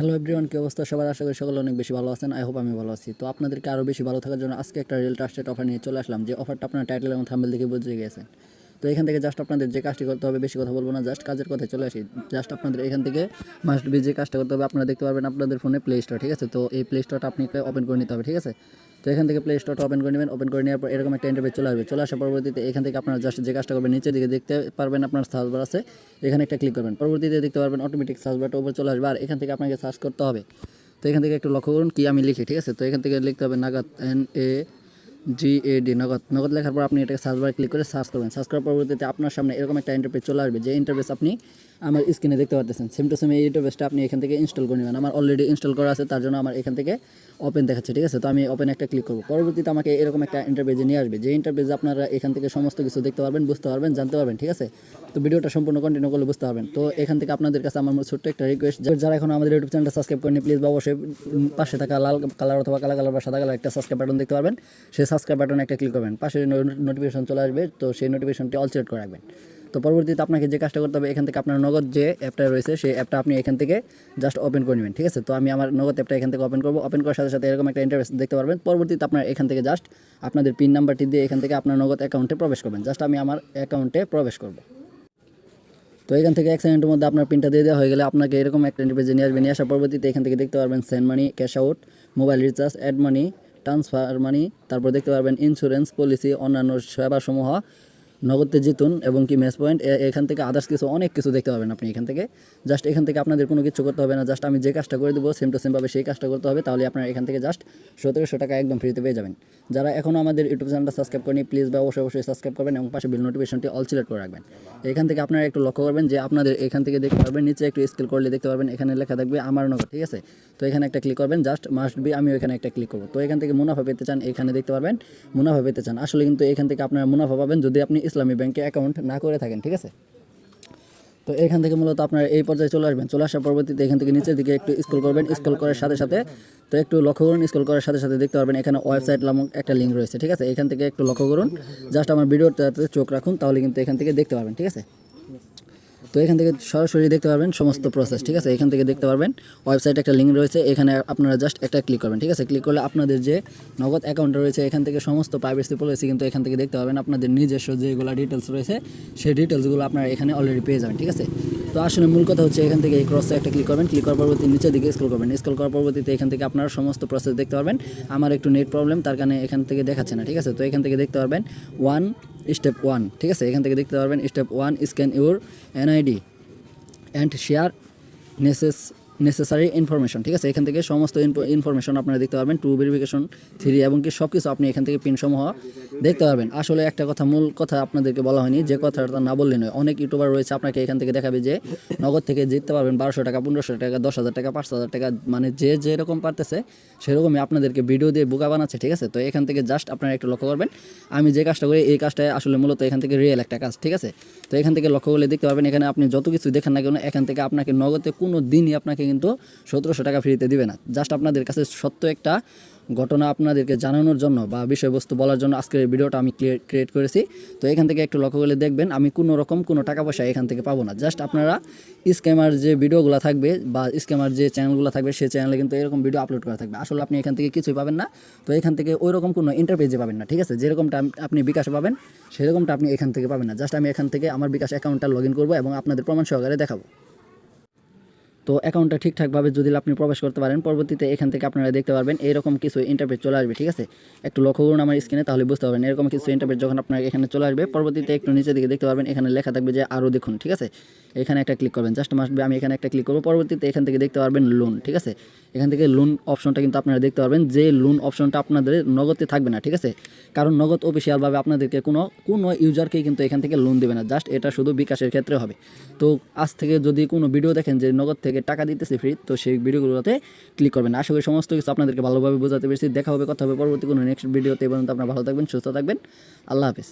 Hello everyone কি অবস্থা? সবার আশা করি সকলে অনেক বেশি ভালো আছেন। আই হোপ আমি ভালো আছি। তো আপনাদেরকে আরও বেশি ভালো থাকার জন্য আজকে একটা রিয়েল ট্রাস্টেড অফার নিয়ে চলে আসলাম। যে অফারটা আপনার টাইটেল এবং থাম্বেল দেখে বুঝে গেছেন। তো এখান থেকে জাস্ট আপনাদের যে কাজটি করতে হবে, বেশি কথা বলব না জাস্ট কাজের কথা চলে আসি। জাস্ট আপনাদের এখান থেকে মাস্ট বি যে কাজটা করতে হবে, আপনারা দেখতে পারবেন আপনাদের ফোনে প্লে স্টোর ঠিক আছে? তো এই প্লে স্টোরটা আপনাকে ওপেন করে নিতে হবে, ঠিক আছে? তো এখান থেকে প্লে স্টোরটা ওপেন করে নেবেন ওপেন করে নেওয়ার পর এরকম একটা ইন্টারভিউ চলে আসবে। চলে আসার পরবর্তীতে এখান থেকে আপনারা জাস্ট যে কাজটা করবেন, নিচের দিকে দেখতে পারবেন আপনার সার্চ বার আছে। এখানে একটা ক্লিক করবেন। পরবর্তীতে দেখতে পারবেন অটোমেটিক সার্চ বারটা উপরে চলে আসবে। আর এখান থেকে আপনাকে সার্চ করতে হবে। তো এখান থেকে একটু লক্ষ্য করুন কি আমি লিখি, ঠিক আছে? তো এখান থেকে লিখতে হবে নাগাদ N A G A D নগদ নগদ লেখার পর আপনি এটাকে সার্চ বারে ক্লিক করে সার্চ করবেন। সার্চ করার পরবর্তীতে আপনার সামনে এরকম একটা ইন্টারপেজ চলে আসবে। যে ইন্টারপেজ আপনি আমার স্ক্রিনে দেখতে পাচ্ছেন সেম টু সেম এই ইন্টারপেজটা আপনি এখান থেকে ইনস্টল করে নেবেন। আমার অলরেডি ইনস্টল করা আছে, তার জন্য আমার এখান থেকে ওপেন দেখাচ্ছে, ঠিক আছে? তো আমি ওপেন একটা ক্লিক করব। পরবর্তীতে আমাকে এরকম একটা ইন্টারপেজে নিয়ে আসবে। যে ইন্টারপেজে আপনারা এখান থেকে সমস্ত কিছু দেখতে পারবেন, বুঝতে পারবেন, জানতে পারবেন, ঠিক আছে? তো ভিডিওটা সম্পূর্ণ কন্টিনিউ করলে বুঝতে পারবেন। তো এখান থেকে আপনাদের কাছে আমার ছোট্ট একটা রিকোয়েস্ট যারা এখন আমাদের ইউটিউব চ্যানেলটা সাবস্ক্রাইব করেনি প্লিজ বা অবশ্যই পাশে থাকা লাল কালার অথবা কালা কালার বা সাদা কালার একটা সাবস্ক্রাইব বাটন দেখতে পারবেন। সেই সাবস্ক্রাইব বাটনে একটা ক্লিক করবেন। পাশে নোটিফিকেশন চলে আসবে, তো সেই নোটিফিকেশনটি অল সিলেক্ট করে রাখবেন। তো পরবর্তীতে আপনাকে যে কাজটা করতে হবে, এখান থেকে আপনার নগদ যে অ্যাপটা রয়েছে, সেই অ্যাপটা আপনি এখান থেকে জাস্ট ওপেন করে নেবেন, ঠিক আছে? তো আমি আমার নগদ অ্যাপটা এখান থেকে ওপেন করব। ওপেন করার সাথে সাথে এরকম একটা ইন্টারভেস দেখতে পারবেন। পরবর্তীতে আপনার এখান থেকে জাস্ট আপনাদের পিন নাম্বারটি দিয়ে এখান থেকে আপনার নগদ অ্যাকাউন্টে প্রবেশ করবেন। জাস্ট আমি আমার অ্যাকাউন্টে প্রবেশ করব। তো এখান থেকে এক সেকেন্ডের মধ্যে আপনার পিনটা দিয়ে দেওয়া হয়ে গেলে আপনাকে এরকম একটা ইন্টারভেজে নিয়ে আসবে নিয়ে আসার পরবর্তীতে এখান থেকে দেখতে পারবেন send money cash out mobile recharge add money transfer money তারপর দেখতে পারবেন ইন্স্যুরেন্স পলিসি অন্যান্য সেবাসমূহ নগদে জিতুন এবং কি ম্যাচ পয়েন্ট এখান থেকে আদার্স কিছু, অনেক কিছু দেখতে পাবেন আপনি এখান থেকে। জাস্ট এখান থেকে আপনাদের কোনো কিছু করতে হবে না জাস্ট আমি যে কাজটা করে দেবো সেম টু সেমভাবে সেই কাজটা করতে হবে, তাহলে আপনার এখান থেকে জাস্ট সতেরোশো টাকা একদম ফ্রিতে পেয়ে যাবেন। যারা এখনও আমাদের ইউটিউব চ্যানেলটা সাবস্ক্রাইব করেনি প্লিজ বা অবশ্যই অবশ্যই সাবস্ক্রাইব করবেন এবং পাশে বিল নোটিফিকেশনটি অল সিলেক্ট করে রাখবেন। এখান থেকে আপনারা একটু লক্ষ্য করবেন যে আপনাদের এখান থেকে দেখতে পারবেন, নিচে একটু স্কেল করলে দেখতে পারবেন, এখানে লেখা থাকবে আমার নগদ, ঠিক আছে? তো এখানে একটা ক্লিক করবেন জাস্ট মাস্ট বি আমি এখানে একটা ক্লিক করব। তো এখান থেকে মুনাফা পেতে চান, এখানে দেখতে পারবেন, মুনাফা পেতে চান। আসলে কিন্তু এখান থেকে আপনারা মুনাফা পাবেন যদি আপনি ইসলামী ব্যাংকে অ্যাকাউন্ট না করে থাকেন, ঠিক আছে? তো এখান থেকে মূলত আপনার এই পর্যায়ে চলে আসবেন। চলে আসার পরবর্তীতে এখান থেকে নিচের দিকে একটু স্কুল করবেন। স্কুল করার সাথে সাথে তো একটু লক্ষ্য করুন স্কুল করার সাথে সাথে দেখতে পারবেন এখানে ওয়েবসাইট নামক একটা লিঙ্ক রয়েছে, ঠিক আছে? এখান থেকে একটু লক্ষ্য করুন। জাস্ট আমার ভিডিওটাতে চোখ রাখুন, তাহলে কিন্তু এখান থেকে দেখতে পারবেন, ঠিক আছে? তো এখান থেকে সরাসরি দেখতে পারবেন সমস্ত প্রসেস ঠিক আছে? এখান থেকে দেখতে পারবেন ওয়েবসাইটে একটা লিঙ্ক রয়েছে, এখানে আপনারা জাস্ট একটা ক্লিক করবেন, ঠিক আছে? ক্লিক করলে আপনাদের যে নগদ অ্যাকাউন্ট রয়েছে, এখান থেকে সমস্ত প্রাইভেসি পলিসি কিন্তু এখান থেকে দেখতে পাবেন আপনাদের নিজস্ব যেগুলো ডিটেলস রয়েছে, সেই ডিটেলসগুলো আপনারা এখানে অলরেডি পেয়ে যাবেন, ঠিক আছে? তো আসলে মূল কথা হচ্ছে এখান থেকে এই ক্রসে একটা ক্লিক করবেন ক্লিক করার পরবর্তী নিচের দিকে স্ক্রল করবেন। স্ক্রল করার পরবর্তীতে এখান থেকে আপনারা সমস্ত প্রসেস দেখতে পারবেন। আমার একটু নেট প্রবলেম তার কারণে এখান থেকে দেখাচ্ছে না, ঠিক আছে? তো এখান থেকে দেখতে পারবেন ওয়ান স্টেপ ওয়ান ঠিক আছে? এখান থেকে দেখতে পারবেন step one scan your NID and share neces necessary information ঠিক আছে? এখান থেকে সমস্ত ইনফরমেশন আপনারা দেখতে পারবেন টু ভেরিফিকেশন থ্রি এবং কি সব কিছু আপনি এখান থেকে পিন সমূহ দেখতে পারবেন। আসলে একটা কথা, মূল কথা আপনাদেরকে বলা হয়নি, যে কথাটা না বললে নয়। অনেক ইউটিউবার রয়েছে, আপনাকে এখান থেকে দেখাবে যে নগদ থেকে জিততে পারবেন বারোশো টাকা, পনেরোশো টাকা দশ হাজার টাকা পাঁচ হাজার টাকা মানে যে যেরকম পারতেছে, সেরকমই আপনাদেরকে ভিডিও দিয়ে বোকা বানাচ্ছে, ঠিক আছে? তো এখান থেকে জাস্ট আপনারা একটু লক্ষ্য করবেন, আমি যে কাজটা করি, এই কাজটা আসলে মূলত এখান থেকে রিয়েল একটা কাজ, ঠিক আছে? তো এখান থেকে লক্ষ্য করলে দেখতে পারবেন, এখানে আপনি যত কিছু দেখেন না কেন, এখান থেকে আপনাকে নগদে কোনো দিনই আপনাকে কিন্তু সতেরোশো টাকা ফ্রিতে দিবে না। জাস্ট আপনাদের কাছে সত্য একটা ঘটনা আপনাদেরকে জানানোর জন্য বা বিষয়বস্তু বলার জন্য আজকের ভিডিওটা আমি ক্রিয়েট করেছি। তো এখান থেকে একটু লক্ষ্য করলে দেখবেন আমি কোনো রকম কোনো টাকা পয়সা এখান থেকে পাবো না। জাস্ট আপনারা স্ক্যামার যে ভিডিওগুলো থাকবে বা স্ক্যামার যে চ্যানেলগুলো থাকবে সেই চ্যানেলে কিন্তু এরকম ভিডিও আপলোড করা থাকবে। আসলে আপনি এখান থেকে কিছুই পাবেন না। তো এখান থেকে ওই রকম কোনো ইন্টারপেজে পাবেন না, ঠিক আছে? যেরকমটা আপনি বিকাশ পাবেন, সেরকমটা আপনি এখান থেকে পাবেন না। জাস্ট আমি এখান থেকে আমার বিকাশ অ্যাকাউন্টটা লগ ইন করব এবং আপনাদের প্রমাণ সহকারে দেখাবো। তো অ্যাকাউন্টটা ঠিকঠাকভাবে যদি আপনি প্রবেশ করতে পারেন, পরবর্তীতে এখান থেকে আপনারা দেখতে পারবেন এরকম কিছু ইন্টারপেজ চলে আসবে, ঠিক আছে? একটু লক্ষ্য করুন আমার স্ক্রিনে তাহলে বুঝতে পারবেন এরকম কিছু ইন্টারপেজ যখন আপনার এখানে চলে আসবে, পরবর্তীতে একটু নিচের দিকে দেখতে পারবেন, এখানে লেখা থাকবে যে আরও দেখুন, ঠিক আছে? এখানে একটা ক্লিক করবেন জাস্ট মাস্ট আমি এখানে একটা ক্লিক করব, পরবর্তীতে এখান থেকে দেখতে পারবেন লোন ঠিক আছে? এখান থেকে লোন অপশনটা কিন্তু আপনারা দেখতে পারবেন, যে লোন অপশনটা আপনাদের নগদে থাকবে না, ঠিক আছে? কারণ নগদ অফিসিয়ালভাবে আপনাদেরকে কোনো কোনো ইউজারকেই কিন্তু এখান থেকে লোন দেবে না জাস্ট এটা শুধু বিকাশের ক্ষেত্রে হবে। তো আজ থেকে যদি কোনো ভিডিও দেখেন যে নগদ থেকে টাকা দিতেছে ফ্রি তো সেই ভিডিওগুলোতে ক্লিক করবেন। আশা করি সমস্ত কিছু আপনাদেরকে ভালোভাবে বোঝাতে পেরেছি। দেখা হবে, কথা হবে পরবর্তী কোনো নেক্সট ভিডিওতে এবং আপনারা ভালো থাকবেন, সুস্থ থাকবেন। আল্লাহ হাফিজ।